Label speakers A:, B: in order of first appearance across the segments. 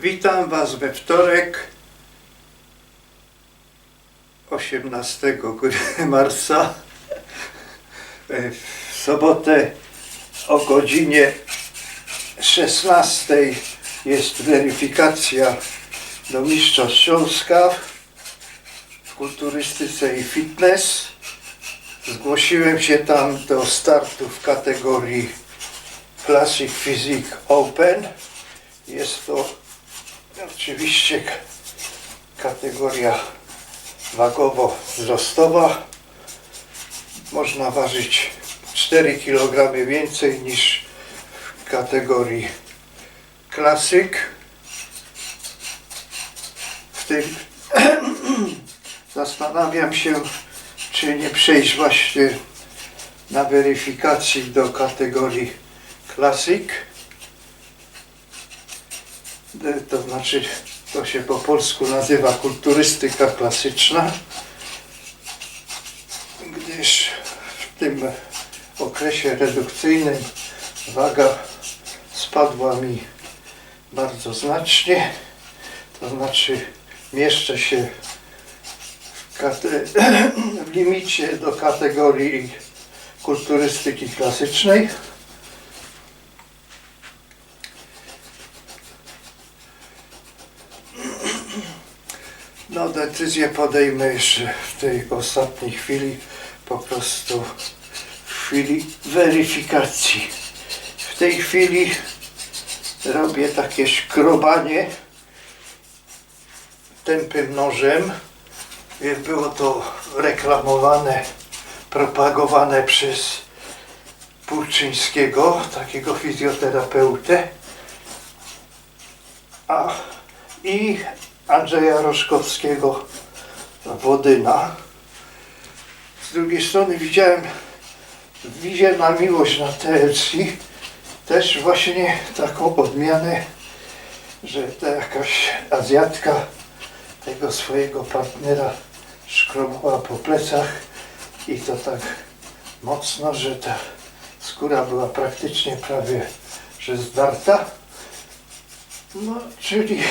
A: Witam Was we wtorek 18 marca. E, W sobotę o godzinie 16 jest weryfikacja do Mistrzostw Śląska w kulturystyce i fitness. Zgłosiłem się tam do startu w kategorii Classic Physique Open. Jest to oczywiście kategoria wagowo-wzrostowa. Można ważyć 4 kg więcej niż w kategorii Classic. W tym zastanawiam się, czy nie przejść właśnie na weryfikacji do kategorii Classic. E, To znaczy, to się po polsku nazywa kulturystyka klasyczna, gdyż w tym okresie redukcyjnym waga spadła mi bardzo znacznie. To znaczy, mieszczę się w, w limicie do kategorii kulturystyki klasycznej. No, decyzję podejmę jeszcze w tej ostatniej chwili, po prostu w chwili weryfikacji. W tej chwili robię takie szkrobanie tępym nożem. Było to reklamowane, propagowane przez Purczyńskiego, takiego fizjoterapeutę. A i Andrzeja Roszkowskiego Wodyna. Z drugiej strony widziałem w na miłość na TLC też właśnie taką odmianę, że ta jakaś Azjatka tego swojego partnera szkrobała po plecach i to tak mocno, że ta skóra była praktycznie prawie że zdarta. No, czyli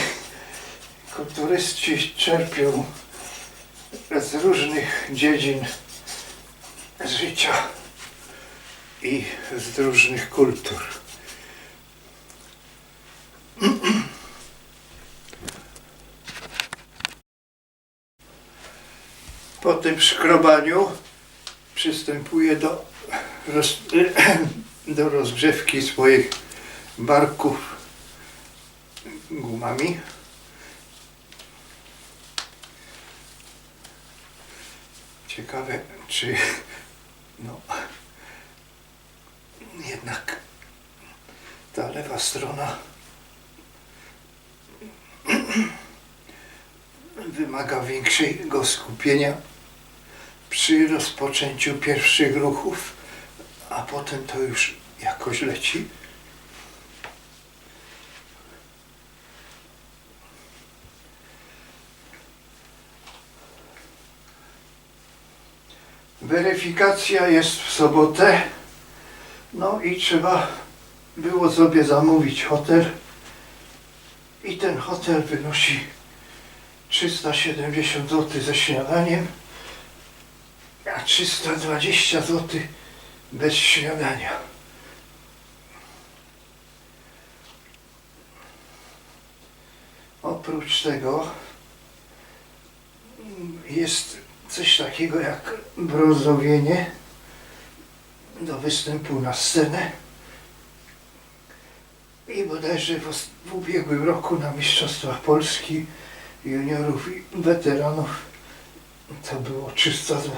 A: kulturyści czerpią z różnych dziedzin życia i z różnych kultur. Po tym szkrobaniu przystępuję do, roz, do rozgrzewki swoich barków gumami. Ciekawe, czy no jednak ta lewa strona wymaga większego skupienia przy rozpoczęciu pierwszych ruchów, a potem to już jakoś leci. Weryfikacja jest w sobotę. No i trzeba było sobie zamówić hotel. I ten hotel wynosi 370 zł ze śniadaniem, a 320 zł bez śniadania. Oprócz tego jest coś takiego jak brązowienie do występu na scenę. I bodajże w, w ubiegłym roku na Mistrzostwach Polski juniorów i weteranów to było 300 zł.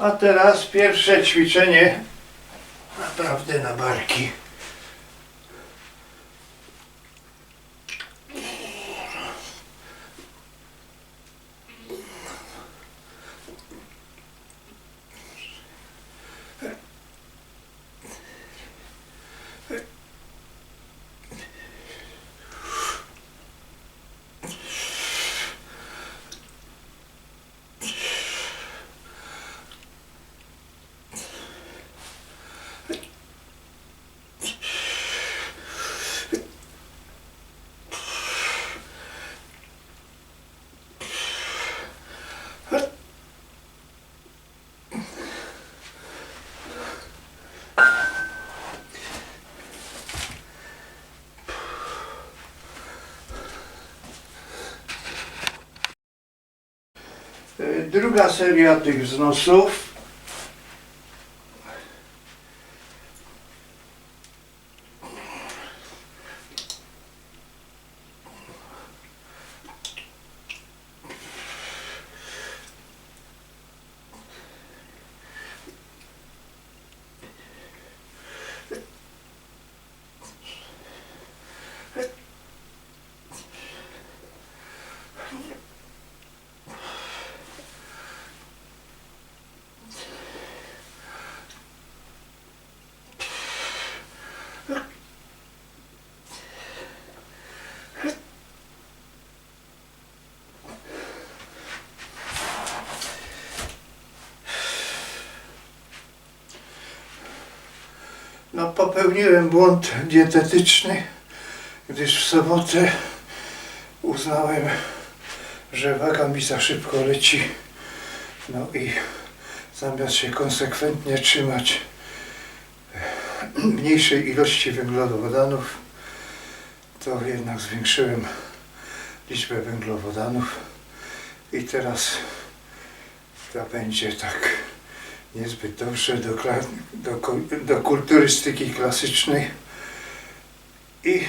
A: A teraz pierwsze ćwiczenie naprawdę na barki. Druga seria tych wznosów. No, popełniłem błąd dietetyczny, gdyż w sobotę uznałem, że waga mi za szybko leci. No i zamiast się konsekwentnie trzymać mniejszej ilości węglowodanów, to jednak zwiększyłem liczbę węglowodanów i teraz to będzie tak niezbyt dobrze do, do, do kulturystyki klasycznej i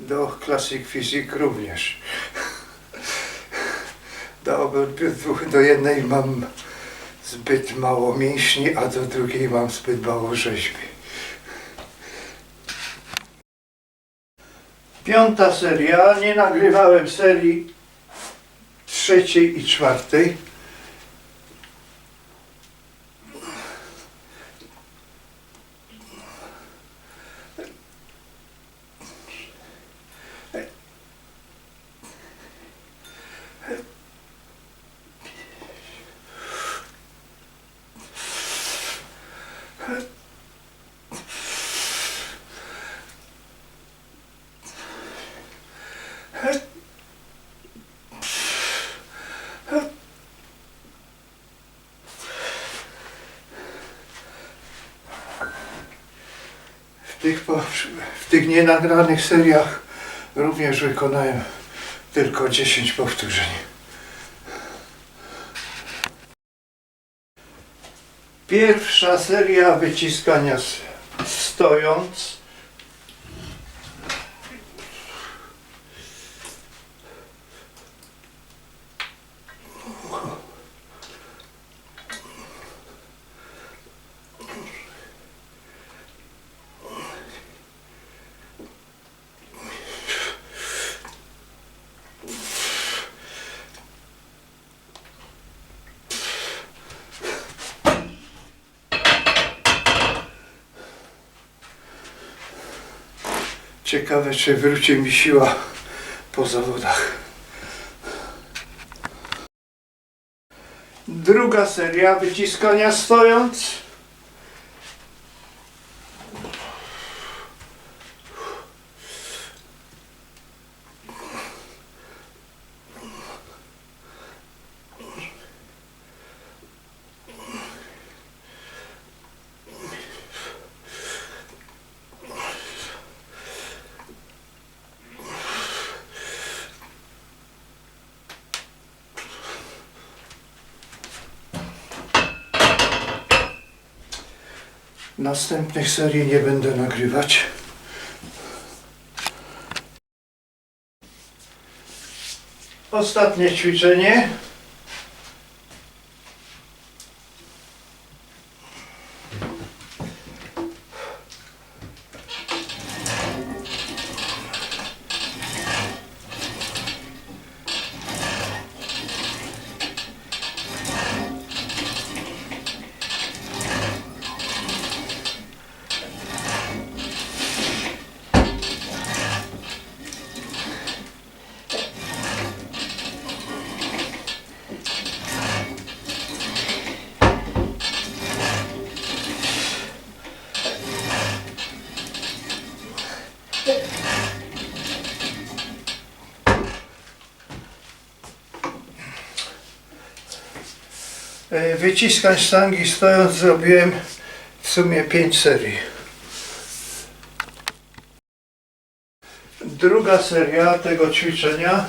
A: do klasyk fizyk również. Do obydwu, do jednej mam zbyt mało mięśni, a do drugiej mam zbyt mało rzeźby. Piąta seria. Nie nagrywałem serii trzeciej i czwartej. W tych, w tych nienagranych seriach również wykonałem tylko 10 powtórzeń. Pierwsza seria wyciskania stojąc. Ciekawe, czy wróci mi siła po zawodach. Druga seria wyciskania stojąc. Następnych serii nie będę nagrywać. Ostatnie ćwiczenie. Wyciskań sztangi stojąc zrobiłem w sumie 5 serii. Druga seria tego ćwiczenia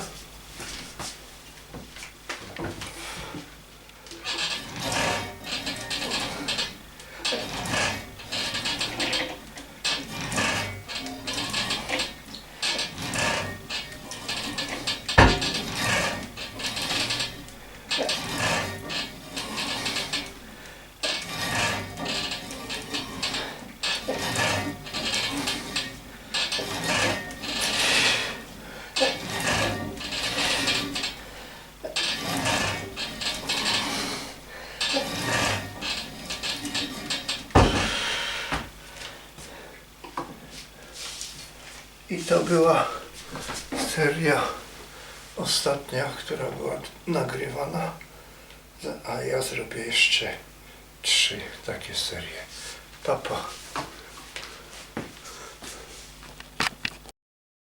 A: i to była seria ostatnia, która była nagrywana. A ja zrobię jeszcze trzy takie serie. Papa.